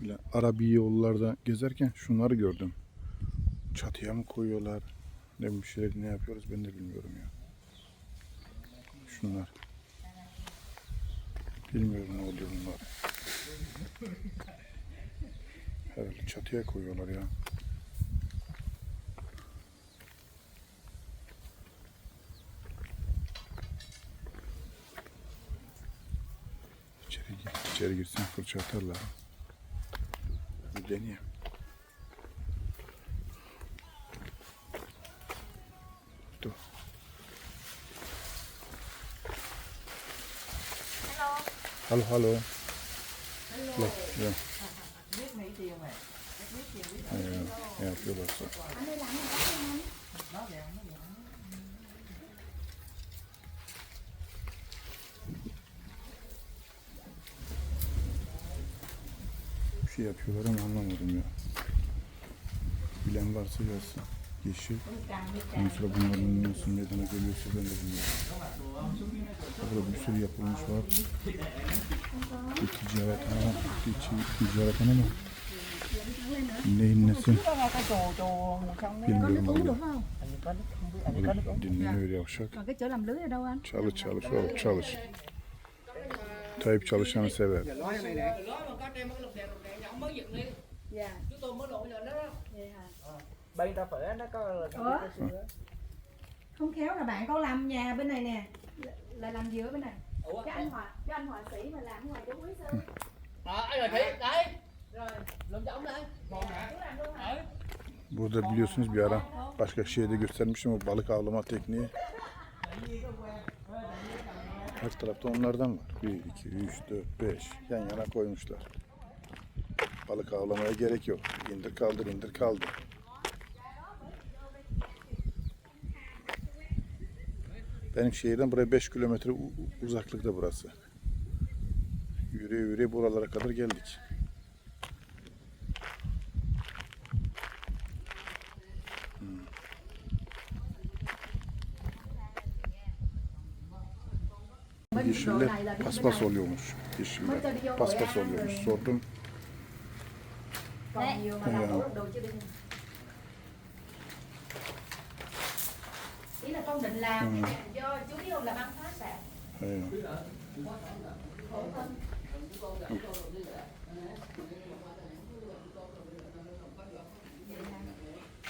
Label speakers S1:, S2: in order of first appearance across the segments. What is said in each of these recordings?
S1: Böyle Arabi yollarda gezerken şunları gördüm. Çatıya mı koyuyorlar? Ne bir şeyler ne yapıyoruz ben de bilmiyorum ya. Şunlar. Bilmiyorum ne oluyor bunlar. Herhalde çatıya koyuyorlar ya. İçeri, içeri girsen fırça atarlar. Dur. Hello, hello. Hello. Yeah.
S2: biết mấy tiền này biết tiền biết
S1: Yeah, yeah, yapıyorlarsa.
S2: nó về nó về
S1: şey yapıyorlar ama anlamadım ya. Bilen varsa yazsın. Yeşil. Ondan sonra bunların nasıl meydana geliyorsa ben de bilmiyorum. Burada bir sürü yapılmış var. Bir ticarethane ticarethane mi? Neyin nesi? Bilmiyorum
S3: uống
S1: Dinleniyor yavşak. Çalış çalış oğlum çalış. Tayyip çalışanı sever.
S4: Có mới dựng đi
S3: Dạ.
S4: chúng tôi mới lộ giờ đó
S3: Vậy hả?
S2: bây ta phải nó có là
S3: Ủa? Không khéo là bạn con làm nhà bên này nè. Là- Là làm giữa bên này.
S4: ủa
S3: Cái anh họa, cái anh họa sĩ mà làm ngoài chỗ quý sư.
S4: à, anh rồi rồi cho ông đây hả ừ.
S1: Burada biliyorsunuz bir ara başka şehirde göstermiştim o balık avlama tekniği. Her tarafta onlardan var. 1, 2, 3, 4, 5 yan yana koymuşlar. Balık avlamaya gerek yok. İndir kaldır indir kaldır. Benim şehirden buraya 5 kilometre uzaklıkta burası. Yürüye yürüye buralara kadar geldik.
S3: Đi bên
S1: paspas oluyormuş.
S3: Vô
S1: paspas oluyormuş. Sordum.
S3: Còn nhiều mà làm
S1: Dạ.
S3: đổ đồ chưa đi. Ý là con định làm
S1: Ừ.
S3: do chú biết không là băng phát bạn.
S1: Eyvah.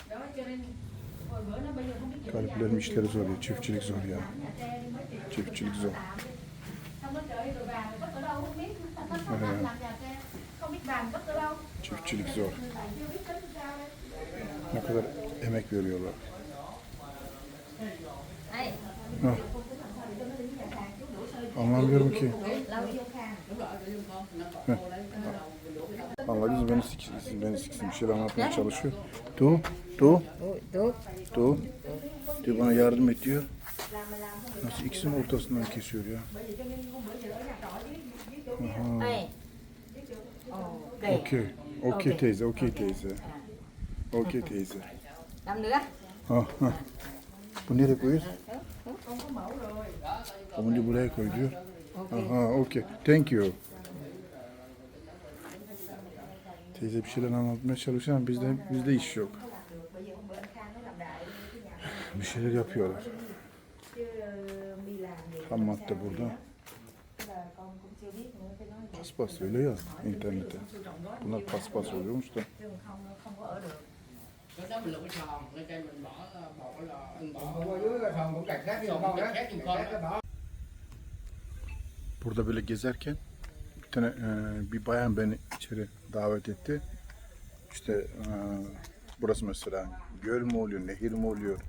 S3: Đó cho nên hồi bữa nó bây giờ không biết chữ
S1: Galiplerin işleri zor ya. Çiftçilik zor ya. Çiftçilik zor.
S3: Không có trời rồi vàng cất ở đâu không biết.
S1: Ừ.
S3: làm nhà tre. Không biết vàng cất ở đâu.
S1: Çiftçilik zor. Ne kadar emek veriyorlar. Ha. Anlamıyorum ki.
S3: Khang.
S1: Anladınız beni siksin, beni siksin bir şeyler anlatmaya çalışıyor. Du, du, du. Diyor bana yardım et diyor. Nasıl ikisinin ortasından kesiyor ya. Aha. Okey. Okey teyze, okey teyze. Okey teyze.
S2: làm nữa
S1: Ha, ha. Bu nereye koyuyoruz? Onu buraya koy diyor. Aha, okey. Thank you. Teyze bir şeyler anlatmaya çalışıyor ama bizde, bizde iş yok. Bir şeyler yapıyorlar. Ham madde burada. Paspas öyle ya internette. Bunlar paspas oluyormuş da. Burada böyle gezerken bir tane e, bir bayan beni içeri davet etti. İşte e, burası mesela göl mü oluyor, nehir mi oluyor?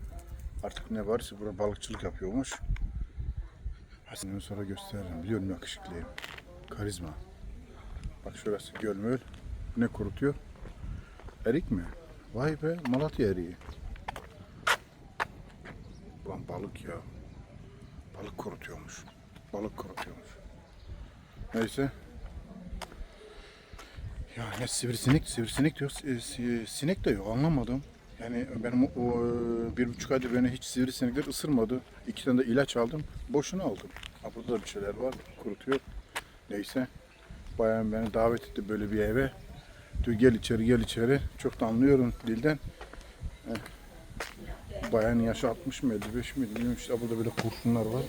S1: Artık ne varsa burada balıkçılık yapıyormuş. Ondan sonra gösteririm. Biliyorum yakışıklıyım. Karizma. Bak şurası göl möl. Ne kurutuyor? Erik mi? Vay be Malatya eriği. Ulan balık ya. Balık kurutuyormuş. Balık kurutuyormuş. Neyse. Ya ne sivrisinek, sivrisinek diyor. Si- si- Sinek de yok anlamadım. Yani benim o, bir buçuk aydır beni hiç sivrisinekler ısırmadı. İki tane de ilaç aldım. Boşuna aldım. Ha, burada da bir şeyler var. Kurutuyor. Neyse. Bayan beni davet etti böyle bir eve. Diyor gel içeri gel içeri. Çok da anlıyorum dilden. Eh, Bayan yaşı 60 mı 55 mi bilmiyorum işte burada böyle kurşunlar var.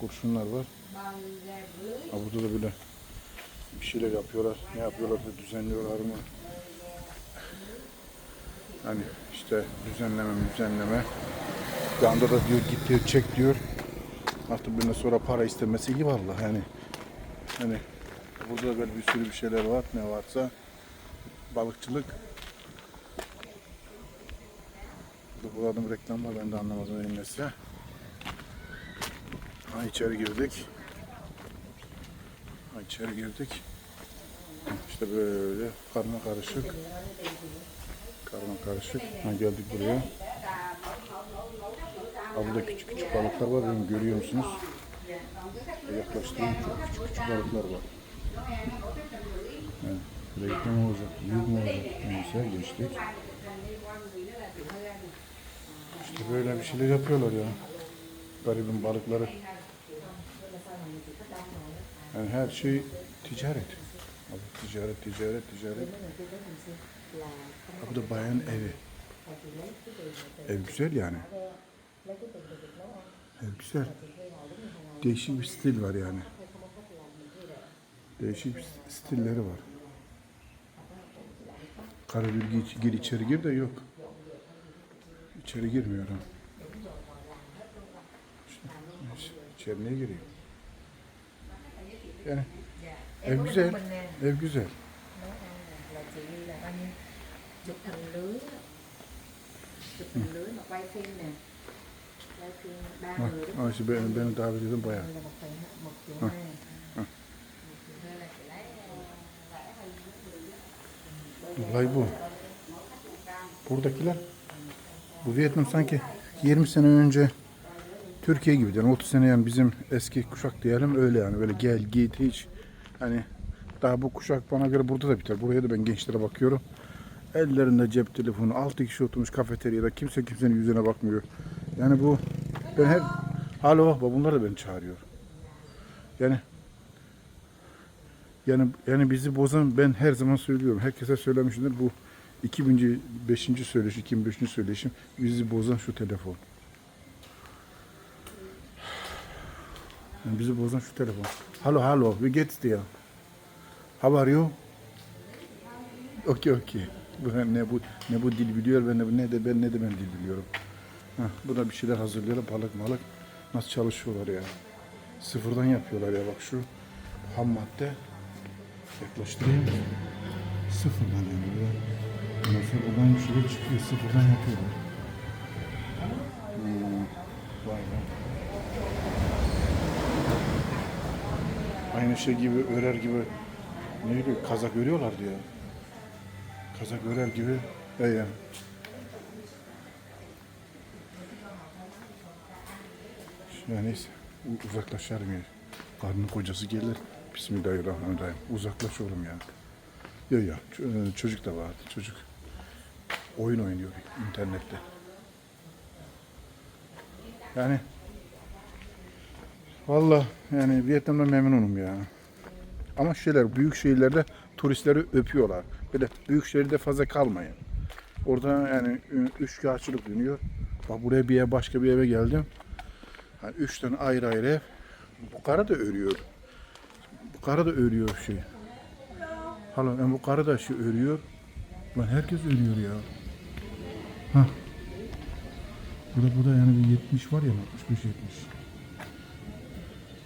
S1: Kurşunlar var. Ha, burada da böyle bir şeyler yapıyorlar. Ne yapıyorlar da düzenliyorlar mı? Hani işte düzenleme düzenleme. Bir anda da diyor git diyor çek diyor. Artık bundan sonra para istemesi iyi vallahi yani. Hani burada da böyle bir sürü bir şeyler var ne varsa. Balıkçılık. Burada bu adam reklam var ben de anlamadım neyin nesi. Ha içeri girdik. Ha içeri girdik. İşte böyle karma karışık. Karma karışık. Ha geldik buraya. Ha burada küçük küçük balıklar var. Görüyor musunuz? Yaklaştırayım. Çok küçük küçük balıklar var. Evet. Reklam olacak. Büyük mü olacak? Neyse geçtik. İşte böyle bir şeyler yapıyorlar ya. Garibin balıkları. Yani her şey ticaret. Abi ticaret, ticaret, ticaret. Ha, Bu da bayan evi. Ev güzel yani. Ev güzel. Değişik bir stil var yani. Değişik bir stilleri var. Karabülge iç- gir içeri gir de yok. İçeri girmiyorum. İşte, neyse, içeri niye gireyim? Yani ev güzel. Ev güzel.
S3: chụp thành lưới chụp thành lưới mà quay phim nè
S1: Ha, ha işte beni, beni davet edin bayağı.
S3: hai
S1: Olay bu. Buradakiler bu Vietnam sanki 20 sene önce Türkiye gibi yani 30 sene yani bizim eski kuşak diyelim öyle yani böyle gel git hiç hani daha bu kuşak bana göre burada da biter. Buraya da ben gençlere bakıyorum. Ellerinde cep telefonu, 6 kişi oturmuş kafeteryada kimse kimsenin yüzüne bakmıyor. Yani bu ben hep alo bak bunlar da beni çağırıyor. Yani yani yani bizi bozan ben her zaman söylüyorum. Herkese söylemişimdir bu 2005. söyleş, 2005. söyleşim bizi bozan şu telefon. Yani bizi bozan şu telefon. Hello, hello, wie geht's dir? How are you? Okey, okey. Ne bu ne bu dil biliyor ben ne de ben ne de ben dil biliyorum. Heh, buna bir şeyler hazırlıyorlar balık malık. Nasıl çalışıyorlar ya. Sıfırdan yapıyorlar ya bak şu ham madde yaklaştırayım. Sıfırdan yani böyle. Ondan buradan bir şeyler çıkıyor. Sıfırdan yapıyorlar. Hmm, vay be. Aynı şey gibi örer gibi neydi kazak örüyorlar diyor. Kazak örer gibi. E ya. Ya neyse u- uzaklaşalım ya. Karnın kocası gelir. Bismillahirrahmanirrahim. Uzaklaş oğlum ya. Ya ç- e, çocuk da vardı. Çocuk oyun oynuyor internette. Yani Valla yani Vietnam'da memnunum ya. Ama şeyler büyük şehirlerde turistleri öpüyorlar. Böyle büyük şehirde fazla kalmayın. Orada yani ü- üçkağıtçılık dönüyor. Bak buraya bir eve başka bir eve geldim. Yani üç tane ayrı ayrı ev. Bu karı da örüyor. Bu karı da örüyor şey. Hala yani bu karı da şey örüyor. Lan herkes örüyor ya. Hah. Burada burada yani bir 70 var ya 65 70.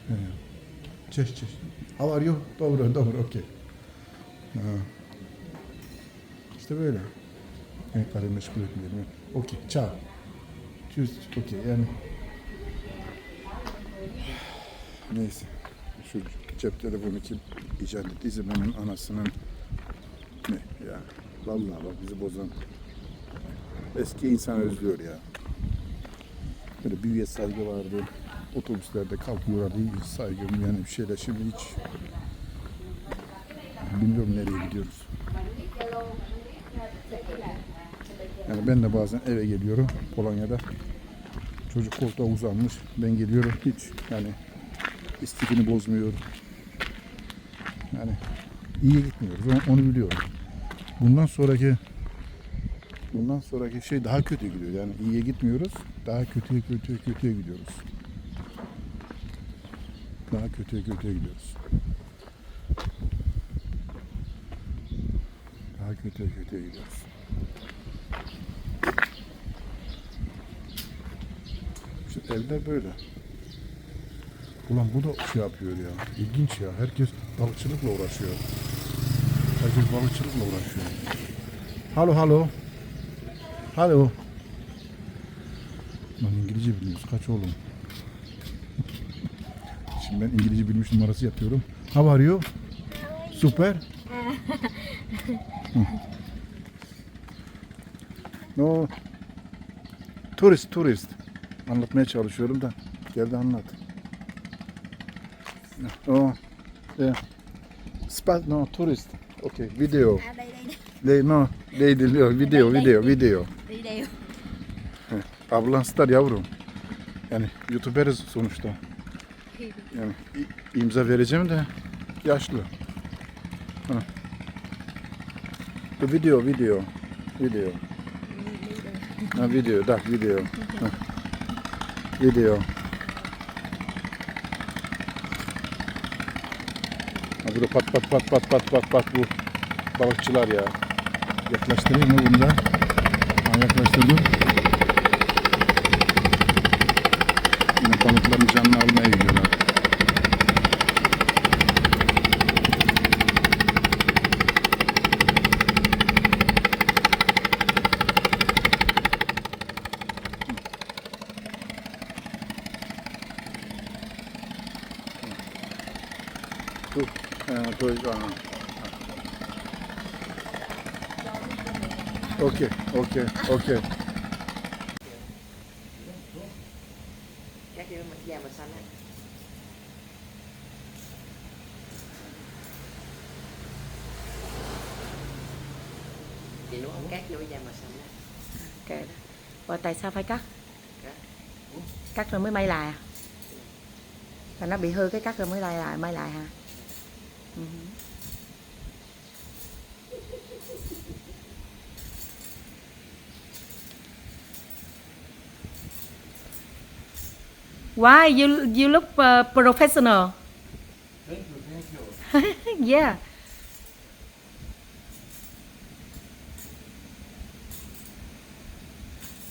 S1: He. Cześć, cześć. How are you? Dobra, dobra, okey. Ha. İşte böyle. Yani karıyı meşgul etmeyelim. Okey, ciao. Tschüss, okey yani. Neyse. Şu cep telefonu kim icat ettiyse benim anasının ne ya. Vallahi bak bizi bozan. Eski insan özlüyor ya. Böyle büyüye saygı vardı. Otobüslerde kalkıyorlardı. Hiç saygım yani bir şeyler. Şimdi hiç bilmiyorum nereye gidiyoruz. Yani ben de bazen eve geliyorum Polonya'da. Çocuk koltuğa uzanmış. Ben geliyorum hiç yani istikini bozmuyor. Yani İyiye gitmiyoruz. Onu, onu biliyorum. Bundan sonraki bundan sonraki şey daha kötü gidiyor. Yani iyiye gitmiyoruz. Daha kötüye kötüye kötüye gidiyoruz. Daha kötüye kötüye gidiyoruz. Daha kötüye kötüye gidiyoruz. İşte evler böyle. Ulan bu da şey yapıyor ya. İlginç ya. Herkes balıkçılıkla uğraşıyor. Herkes balıkçılıkla uğraşıyor. Halo halo. Halo. Lan İngilizce bilmiyoruz. Kaç oğlum? Şimdi ben İngilizce bilmiş numarası yapıyorum. How are you? Süper. No. Turist, turist. Anlatmaya çalışıyorum da. Gel de anlat. Oh. Yeah. Spa, no, tourist. Okay, video.
S5: Đây
S1: They, no, they diliyor. Video, video, video.
S5: đi đều
S1: Ablan star yavrum. Yani YouTuber'iz sonuçta. Yani imza vereceğim de yaşlı. Ha. Video, video. Video. Ha, video, da video. Ha. Video. Ha, burada pat pat pat pat pat pat pat bu balıkçılar ya. Yaklaştırayım mı bunu da? Ha, yaklaştırdım. Yine balıkların canını almaya gidiyorlar.
S3: Da mà xanh á. Chị nuốt không cắt vô cái da mà xanh á.
S6: Kệ đó. Rồi tại sao phải cắt?
S3: Cắt.
S6: Cắt rồi mới may lại à? Là nó bị hư cái cắt rồi mới may lại, may lại hả? Ừ. Why you you look uh, professional?
S4: Thank you, thank you.
S6: yeah.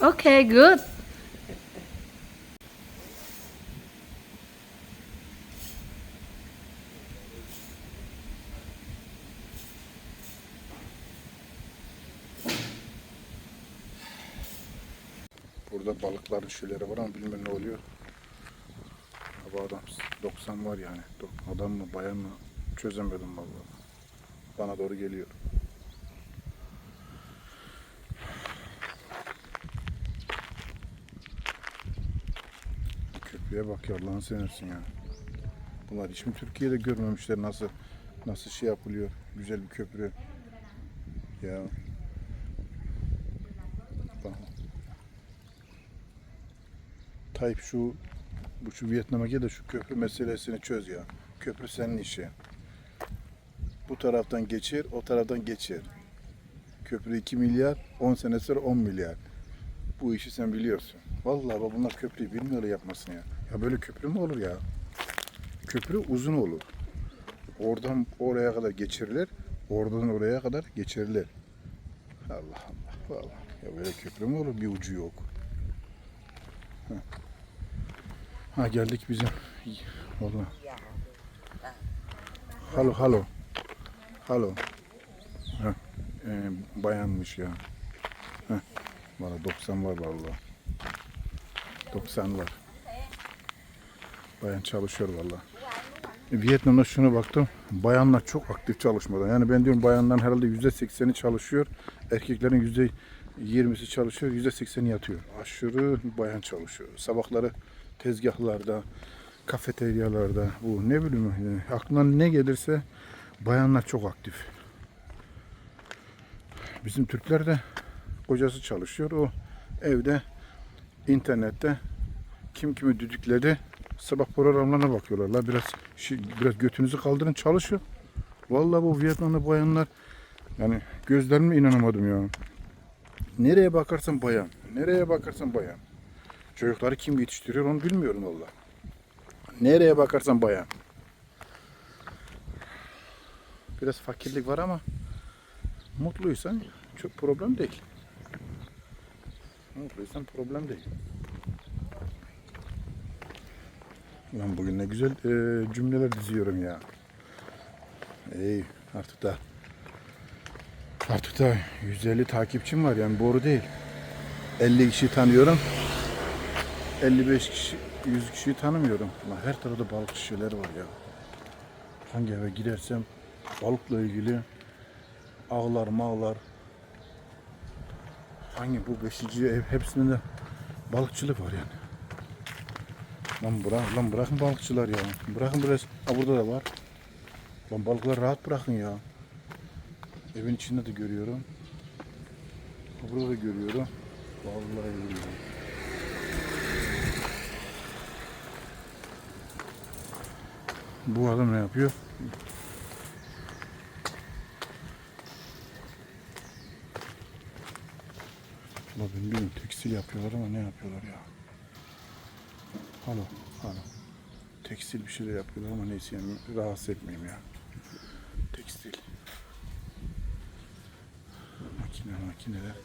S6: Okay, good.
S1: Burada balıkların şeyleri var ama bilmem ne oluyor. Bu adam 90 var yani. Adam mı bayan mı çözemedim vallahi. Bana doğru geliyor. Köprüye bak ya Allah'ını seversin ya. Bunlar hiç mi Türkiye'de görmemişler nasıl nasıl şey yapılıyor. Güzel bir köprü. Ya. Tayyip şu bu şu Vietnam'a gel de şu köprü meselesini çöz ya. Köprü senin işi. Bu taraftan geçir, o taraftan geçir. Köprü 2 milyar, 10 sene sonra 10 milyar. Bu işi sen biliyorsun. Vallahi bak bunlar köprüyü bilmiyor yapmasın ya. Ya böyle köprü mü olur ya? Köprü uzun olur. Oradan oraya kadar geçirilir, oradan oraya kadar geçirilir. Allah Allah, vallahi. Ya böyle köprü mü olur? Bir ucu yok. Ha geldik bizim. Valla. Halo halo. Halo. Ha, e, bayanmış ya. Heh. Valla 90 var valla. 90 var. Bayan çalışıyor valla. Vietnam'da şuna baktım. Bayanlar çok aktif çalışmada. Yani ben diyorum bayanların herhalde %80'i çalışıyor. Erkeklerin %20'si çalışıyor. %80'i yatıyor. Aşırı bayan çalışıyor. Sabahları tezgahlarda, kafeteryalarda, bu ne bileyim yani aklına ne gelirse bayanlar çok aktif. Bizim Türkler de kocası çalışıyor. O evde internette kim kimi düdükledi sabah programlarına bakıyorlar. La biraz biraz götünüzü kaldırın çalışın. Vallahi bu Vietnamlı bayanlar yani gözlerime inanamadım ya. Nereye bakarsan bayan. Nereye bakarsan bayan. Çocukları kim yetiştiriyor onu bilmiyorum valla. Nereye bakarsan bayan. Biraz fakirlik var ama mutluysan çok problem değil. Mutluysan problem değil. Lan bugün ne güzel e, cümleler diziyorum ya. Ey artık da artık da 150 takipçim var yani boru değil. 50 kişi tanıyorum. 55 kişi 100 kişiyi tanımıyorum. Her tarafta balıkçı şeyler var ya. Hangi eve gidersem balıkla ilgili ağlar mağlar hangi bu beşici ev hepsinde balıkçılık var yani. Lan bırak, lan bırakın balıkçılar ya. Bırakın biraz. Ha burada da var. Lan balıkları rahat bırakın ya. Evin içinde de görüyorum. Burada da görüyorum. Vallahi görüyorum. Bu adam ne yapıyor? Ulan ben tekstil yapıyorlar ama ne yapıyorlar ya. Alo, alo. Tekstil bir şeyler yapıyorlar ama neyse yani rahatsız etmeyeyim ya. Tekstil. Makine makineler.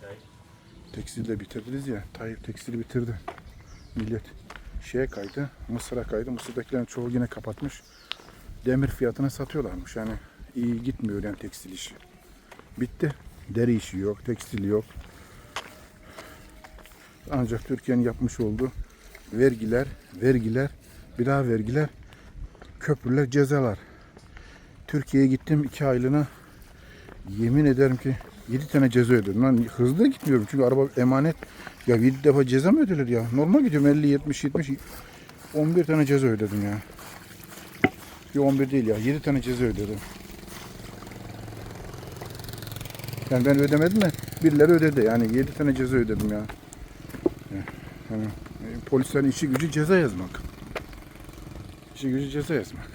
S1: Tekstil de bitirdiniz ya. Tayyip tekstili bitirdi. Millet şeye kaydı. Mısır'a kaydı. Mısır'dakilerin çoğu yine kapatmış. Demir fiyatına satıyorlarmış. Yani iyi gitmiyor yani tekstil işi. Bitti. Deri işi yok, tekstil yok. Ancak Türkiye'nin yapmış olduğu vergiler, vergiler, bir daha vergiler, köprüler, cezalar. Türkiye'ye gittim iki aylığına yemin ederim ki 7 tane ceza ödedim. Lan hızlı gitmiyorum çünkü araba emanet. Ya 7 defa ceza mı ödenir ya? Normal gidiyorum 50, 70, 70, 11 tane ceza ödedim ya. Bir 11 değil ya 7 tane ceza ödedim. Yani ben ödemedim de birileri ödedi yani 7 tane ceza ödedim ya. Yani e, polislerin işi gücü ceza yazmak. İşi gücü ceza yazmak.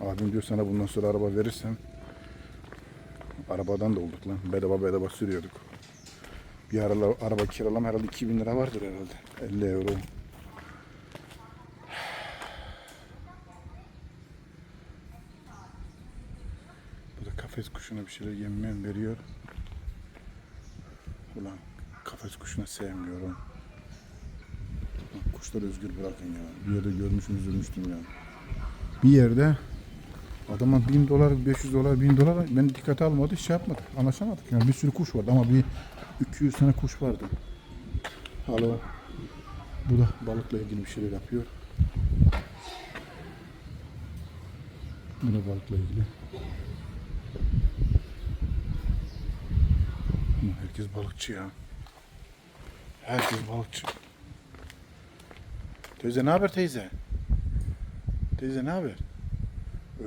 S1: Abim diyor sana bundan sonra araba verirsem arabadan da olduk lan. Bedava bedava sürüyorduk. Bir aralar, araba kiralam herhalde 2000 lira vardır herhalde. 50 euro. Bu da kafes kuşuna bir şeyler yemem veriyor. Ulan kafes kuşuna sevmiyorum. Kuşları özgür bırakın ya. Bir yerde görmüşüm üzülmüştüm ya. Bir yerde adama 1000 dolar, 500 dolar, 1000 dolar beni dikkate almadı, şey yapmadı. Anlaşamadık yani bir sürü kuş vardı ama bir 200 tane kuş vardı. Alo. Bu da balıkla ilgili bir şeyler yapıyor. Bu da balıkla ilgili. Herkes balıkçı ya. Herkes balıkçı. Teyze ne haber teyze? Teyze ne haber?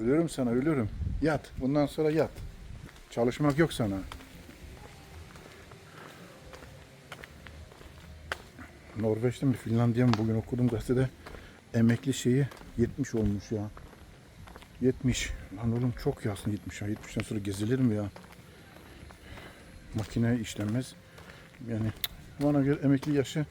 S1: Ölürüm sana ölürüm. Yat. Bundan sonra yat. Çalışmak yok sana. Norveç'te mi Finlandiya mı bugün okudum gazetede emekli şeyi 70 olmuş ya. 70. Lan oğlum çok yazsın 70 ya. 70'ten sonra gezilir mi ya? Makine işlenmez. Yani bana göre emekli yaşı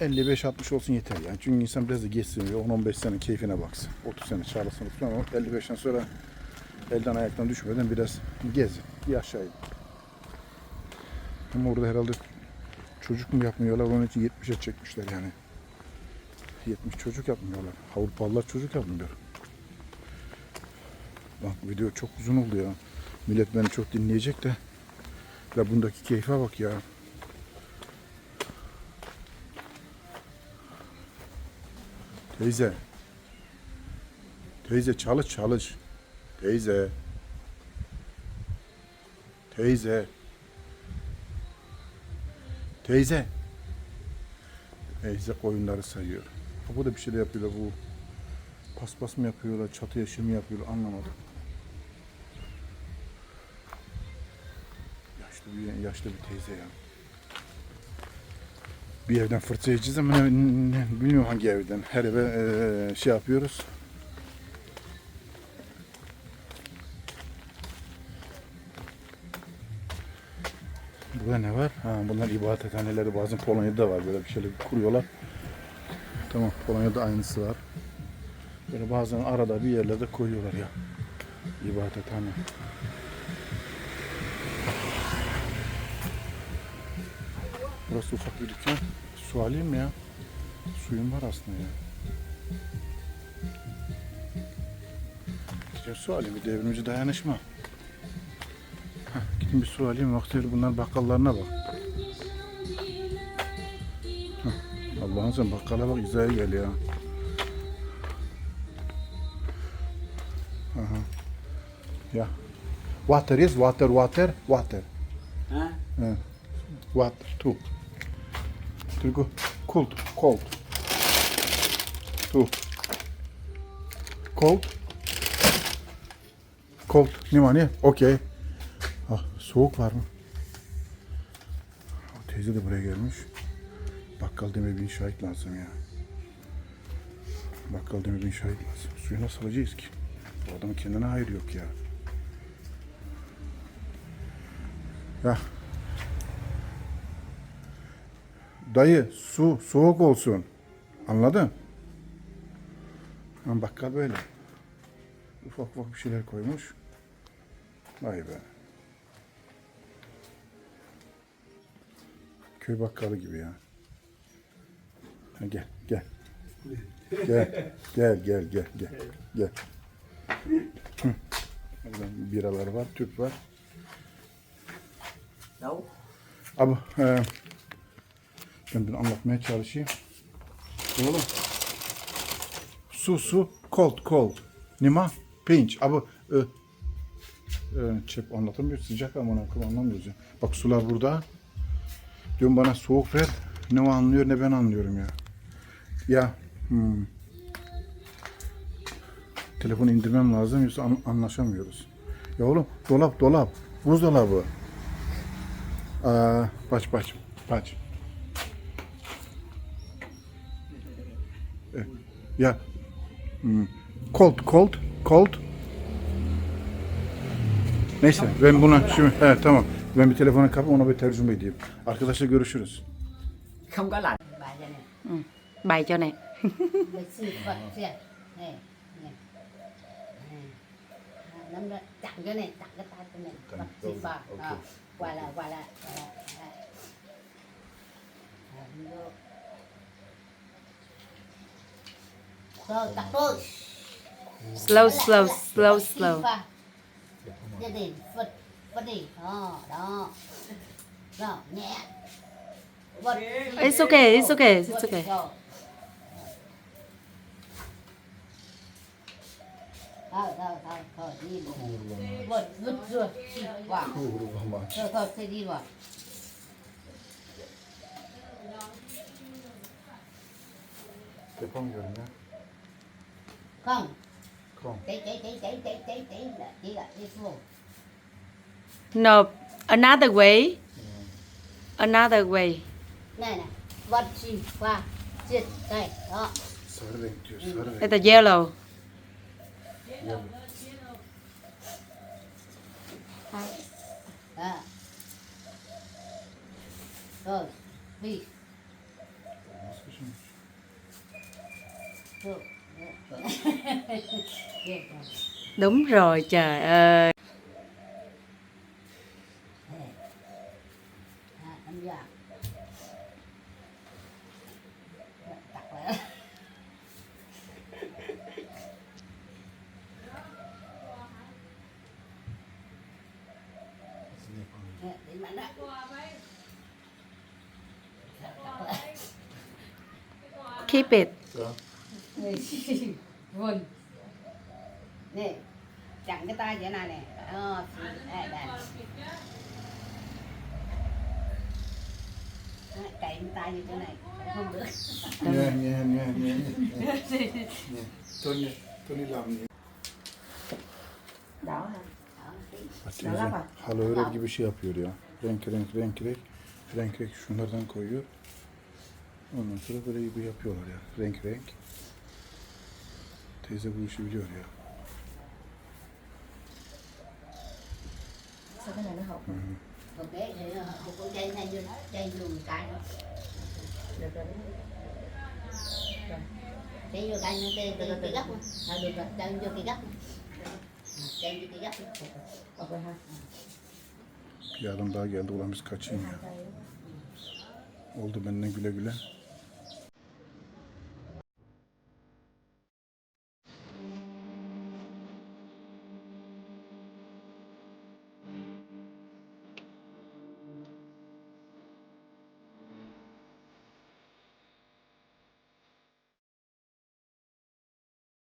S1: 55-60 olsun yeter yani. Çünkü insan biraz da geçsin, 10-15 sene keyfine baksın. 30 sene çalışsın falan ama 55'ten sonra elden ayaktan düşmeden biraz gezin. Bir aşağı. Ama orada herhalde çocuk mu yapmıyorlar onun için 70'e çekmişler yani. 70 çocuk yapmıyorlar. Avrupalılar çocuk yapmıyor. Bak video çok uzun oldu ya. Millet beni çok dinleyecek de. Ya bundaki keyfe bak ya. Teyze. Teyze çalış çalış. Teyze. Teyze. Teyze. Teyze koyunları sayıyor. Bu da bir şeyler yapıyorlar bu. Paspas mı yapıyorlar, çatı yaşı mı yapıyorlar anlamadım. Yaşlı bir, yaşlı bir teyze ya bir evden fırça yiyeceğiz ama ne, ne, bilmiyorum hangi evden. Her eve e, şey yapıyoruz. Burada ne var? Ha, bunlar ibadethaneleri bazen Polonya'da var böyle bir şeyler kuruyorlar. Tamam Polonya'da aynısı var. Böyle bazen arada bir yerlerde koyuyorlar ya. İbadethane. Burası ufak bir dükkan. Su alayım mı ya? Suyum var aslında ya. Gideceğim su alayım. Bir devrimci dayanışma. Heh, gidin bir su alayım. Vaktiyle bunlar bakkallarına bak. Allah'ın sen bakkala bak izaya gel ya. Aha. Ya. Water is water water water.
S2: Ha?
S1: Eh, Water two. Tylko cold cold. Two. Cold. Cold. Ne? Okey. Ah, soğuk var mı? O teyze de buraya gelmiş. Bakkal deme bin şahit lazım ya. Bakkal deme bin şahit lazım. Suyu nasıl alacağız ki? Bu adamın kendine hayır yok ya. Ya. Dayı su soğuk olsun. Anladın? Ama bakkal böyle. Ufak ufak bir şeyler koymuş. Vay be. Köy bakkalı gibi ya. Ha, gel gel. Gel gel gel gel gel gel. Buradan biralar var, tüp var.
S2: Đâu?
S1: Abi e, bunu anlatmaya çalışayım. Oğlum. Su su cold cold. Nima pinch. Abi e, e, çep anlatamıyor. Sıcak ama onu anlamıyoruz ya. Bak sular burada. Diyorum bana soğuk ver. Ne o anlıyor ne ben anlıyorum ya. Ya hmm. Telefonu indirmem lazım yoksa an- anlaşamıyoruz. Ya oğlum dolap dolap. Buzdolabı. Aa, patrz, patrz, patrz. Ya. Hmm. Cold, cold, cold. Neyse ben buna şimdi he, tamam. Ben bir telefonu kapıp ona bir tercüme edeyim. Arkadaşlar görüşürüz.
S2: Không có lạnh.
S3: Bà ra nè
S6: Bày cho nè.
S3: Để sư Phật chưa Nè Nè Nè. Nắm ra chặn cái này chặn cái tay cái này
S1: Chặn,
S3: Phật
S1: đúng,
S3: Phật Qua là qua là qua là qua là.
S6: Slow, slow, slow, slow.
S3: Gia đình Phật Phật đi Đó Đó Rồi nhẹ Vật
S6: It's okay, it's okay, it's okay.
S3: Thôi thôi thôi thôi đi Vật vứt rồi Wow Thôi thôi thôi đi rồi
S1: Yapamıyorum ya.
S3: Không
S1: Không.
S3: Chạy chạy chạy chạy chạy chạy chạy là chỉ là đi xuống
S6: No, another way. Another way.
S3: Này này Vật gì qua Chết đây Đó
S1: Sarı renk diyor, sarı renk.
S6: It's a yellow.
S3: Đó Rồi Đi
S1: Nasıl
S6: Đúng rồi, trời ơi.
S3: À, anh già Đặt lại Nè, Đi mạnh đó Đặt lại
S6: Keep it.
S3: Vâng Nè Chặn cái tay vậy này nè đây, đây. Cậy cái tay như thế này Không được
S1: niye, niye, niye, niye, niye? Tony, Tony làm
S6: hả?
S3: Đó,
S1: teyze,
S6: bak.
S1: halı örer gibi şey yapıyor ya. Renk renk renk renk. Renk renk şunlardan koyuyor. Ondan sonra böyle gibi yapıyorlar ya. Renk renk. Teyze bu işi biliyor ya.
S6: Sao cái này nó hột?
S3: ok thì hộp con chay này vô chay vô một cái nữa.
S4: Được rồi.
S3: Chay vô cái nữa cái cái cái gấp nữa à, được rồi chay vô cái gấp nữa chay vô cái gấp nữa
S4: ok ha.
S1: Bir adam daha geldi ulan biz kaçayım ya. Oldu benimle güle güle.